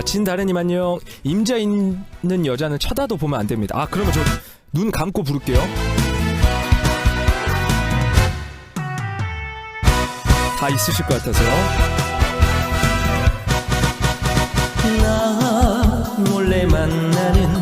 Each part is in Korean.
자, 진다래님 안녕. 임자 있는 여자는 쳐다도 보면 안 됩니다. 아, 그러면 저 눈 감고 부를게요. 다 있으실 것 같아서요. 나 몰래 만나는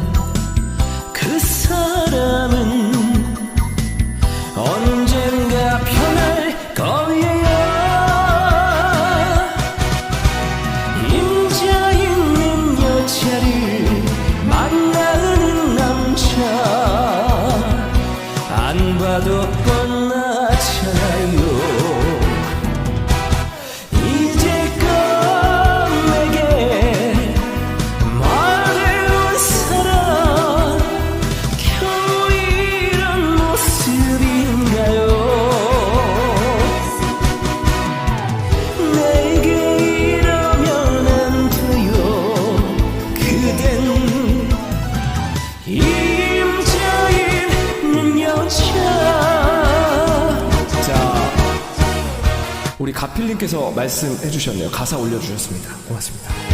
우리 가필님께서 말씀해 주셨네요. 가사 올려주셨습니다. 고맙습니다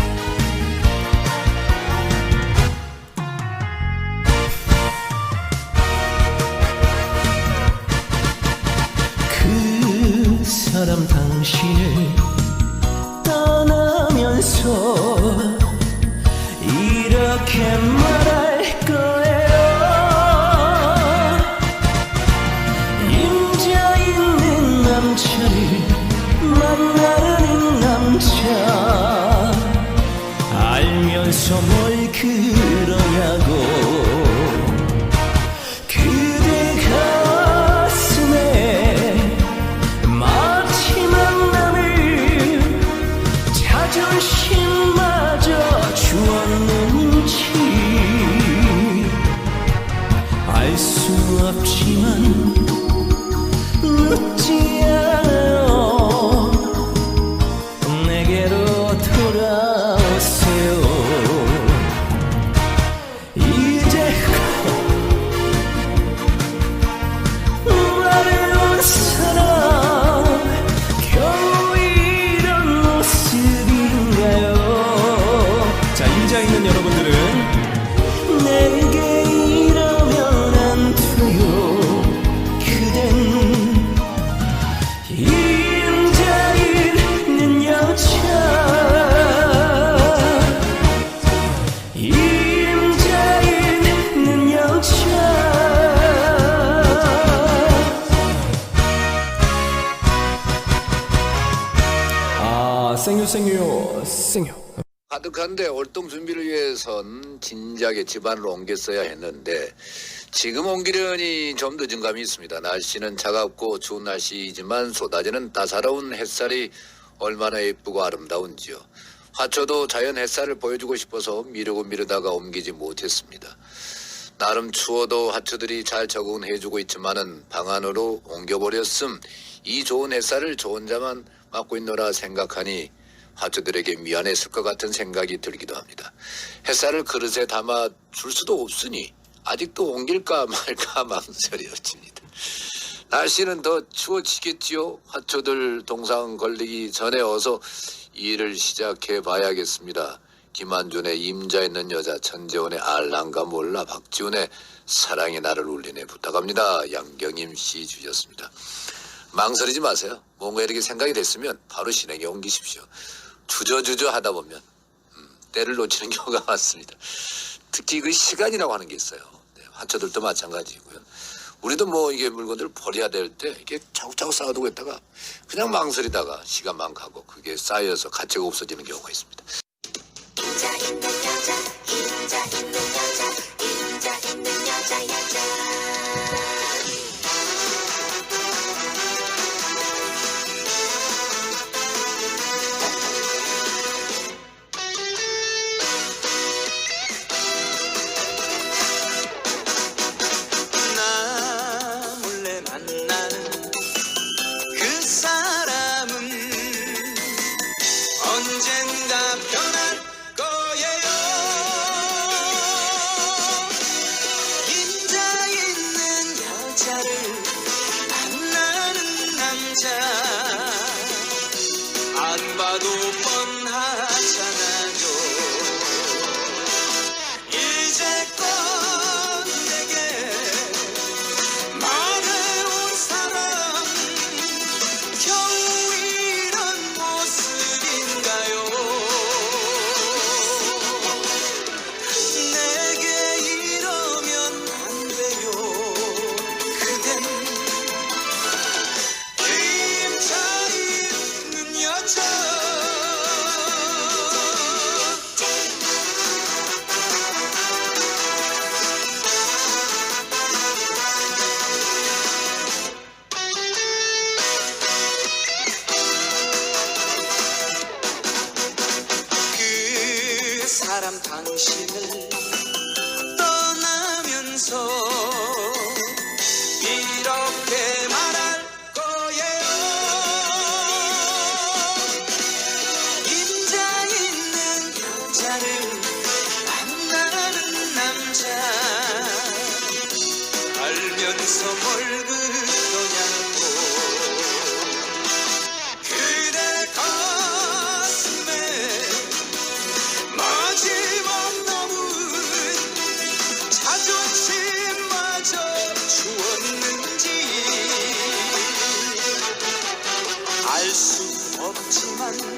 알면서 뭘 그러냐고. 수 없지만 묻지 않아요 내게로 돌아 생유 생유 생유 가득한데 월동 준비를 위해선 진작에 집안을 옮겼어야 했는데 지금 옮기려니 좀 늦은 감이 있습니다. 날씨는 차갑고 추운 날씨이지만 쏟아지는 따사로운 햇살이 얼마나 예쁘고 아름다운지요. 화초도 자연 햇살을 보여주고 싶어서 미루고 미루다가 옮기지 못했습니다. 나름 추워도 화초들이 잘 적응해주고 있지만은 방 안으로 옮겨버렸음 이 좋은 햇살을 저 혼자만 맡고 있노라 생각하니 화초들에게 미안했을 것 같은 생각이 들기도 합니다. 햇살을 그릇에 담아 줄 수도 없으니 아직도 옮길까 말까 망설여집니다. 날씨는 더 추워지겠지요. 화초들 동상 걸리기 전에 어서 일을 시작해 봐야겠습니다. 김한준의 임자 있는 여자, 천재원의 알랑가 몰라, 박지훈의 사랑이 나를 울리네 부탁합니다. 양경임 씨 주셨습니다. 망설이지 마세요. 뭔가 이렇게 생각이 됐으면 바로 신에게 옮기십시오. 주저주저 하다 보면 음, 때를 놓치는 경우가 많습니다. 특히 그 시간이라고 하는 게 있어요. 네, 화초들도 마찬가지고요. 우리도 뭐 이게 물건들 버려야 될 때 이렇게 차곡차곡 쌓아두고 있다가 그냥 망설이다가 시간만 가고 그게 쌓여서 가치가 없어지는 경우가 있습니다. 사람 당신을 떠나면서 알 수 없지만